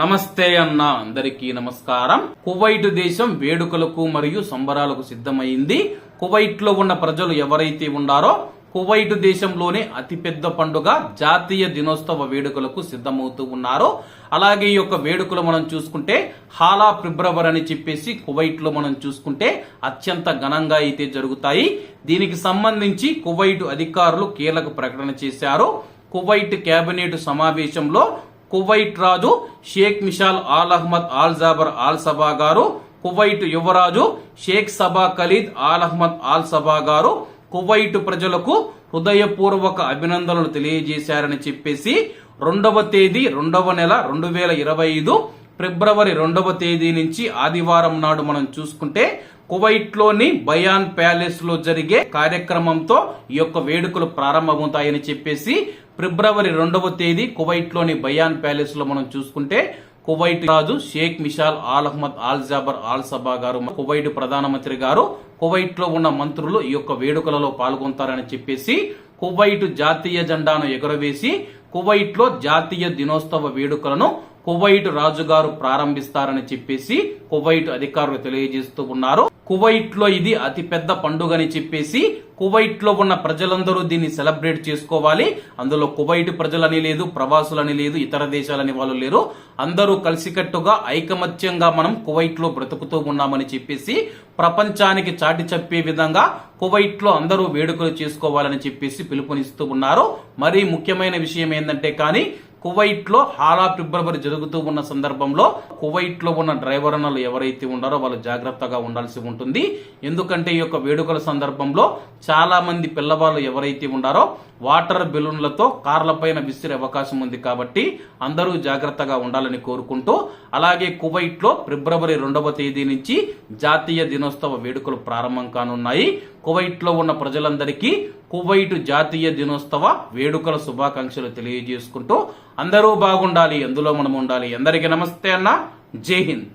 నమస్తే అన్న అందరికీ నమస్కారం. కువైట్ దేశం వేడుకలకు మరియు సంబరాలకు సిద్ధమైంది. కువైట్లో ఉన్న ప్రజలు ఎవరైతే ఉన్నారో కువైట్ దేశంలోనే అతిపెద్ద పండుగ జాతీయ దినోత్సవ వేడుకలకు సిద్ధమవుతూ ఉన్నారు. అలాగే ఈ యొక్క వేడుకలు మనం చూసుకుంటే హాలా ఫిబ్రవరి అని చెప్పేసి కువైట్లో మనం చూసుకుంటే అత్యంత ఘనంగా అయితే జరుగుతాయి. దీనికి సంబంధించి కువైట్ అధికారులు కీలక ప్రకటన చేశారు. కువైట్ కేబినెట్ సమావేశంలో కువైట్ రాజు Sheikh Mishal Al Ahmad Al Jaber Al Sabah గారు కువైట్ యువరాజు Sheikh Sabah Khalid Al Ahmad Al Sabah గారు కువైట్ ప్రజలకు హృదయపూర్వక అభినందనలు తెలియజేశారని చెప్పేసి రెండవ తేదీ రెండవ నెల రెండు వేల ఇరవై ఐదు ఫిబ్రవరి రెండవ తేదీ నుంచి ఆదివారం నాడు మనం చూసుకుంటే కువైట్లోని బయాన్ ప్యాలెస్లో జరిగే కార్యక్రమంతో ఈ యొక్క వేడుకలు ప్రారంభమవుతాయని చెప్పేసి ఫిబ్రవరి రెండవ తేదీ కువైట్లోని బయాన్ ప్యాలెస్లో మనం చూసుకుంటే కువైట్ రాజు Sheikh Mishal Al Ahmad Al Jaber Al Sabah గారు కువైట్ ప్రధానమంత్రి గారు కువైట్లో ఉన్న మంత్రులు ఈ యొక్క వేడుకలలో పాల్గొంటారని చెప్పేసి కువైట్ జాతీయ జెండాను ఎగురవేసి కువైట్లో జాతీయ దినోత్సవ వేడుకలను కువైట్ రాజుగారు ప్రారంభిస్తారని చెప్పేసి కువైట్ అధికారులు తెలియజేస్తూ ఉన్నారు. కువైట్లో ఇది అతిపెద్ద పండుగ పండుగని చెప్పేసి కువైట్లో ఉన్న ప్రజలందరూ దీన్ని సెలబ్రేట్ చేసుకోవాలి. అందులో కువైట్ ప్రజలని లేదు ప్రవాసులని లేదు ఇతర దేశాలని వాళ్ళు లేరు. అందరూ కలిసికట్టుగా ఐకమత్యంగా మనం కువైట్లో బ్రతుకుతూ ఉన్నామని చెప్పేసి ప్రపంచానికి చాటి చెప్పే విధంగా కువైట్లో అందరూ వేడుకలు చేసుకోవాలని చెప్పేసి పిలుపునిస్తూ ఉన్నారు. మరీ ముఖ్యమైన విషయం ఏంటంటే కానీ కువైట్లో హాలా ఫిబ్రవరి జరుగుతూ ఉన్న సందర్భంలో కువైట్లో ఉన్న డ్రైవర్ అన్నలు ఎవరైతే ఉన్నారో వాళ్ళు జాగ్రత్తగా ఉండాల్సి ఉంటుంది. ఎందుకంటే ఈ యొక్క వేడుకల సందర్భంలో చాలా మంది పిల్లవాళ్ళు ఎవరైతే ఉన్నారో వాటర్ బెలూన్లతో కార్ల పైన విసిరే అవకాశం ఉంది కాబట్టి అందరూ జాగ్రత్తగా ఉండాలని కోరుకుంటూ అలాగే కువైట్లో ఫిబ్రవరి రెండవ తేదీ నుంచి జాతీయ దినోత్సవ వేడుకలు ప్రారంభం కానున్నాయి. కువైట్లో ఉన్న ప్రజలందరికీ కువైట్ జాతీయ దినోత్సవ వేడుకల శుభాకాంక్షలు తెలియజేసుకుంటూ అందరూ బాగుండాలి అందులో మనం ఉండాలి అందరికీ నమస్తే అన్న. జై హింద్.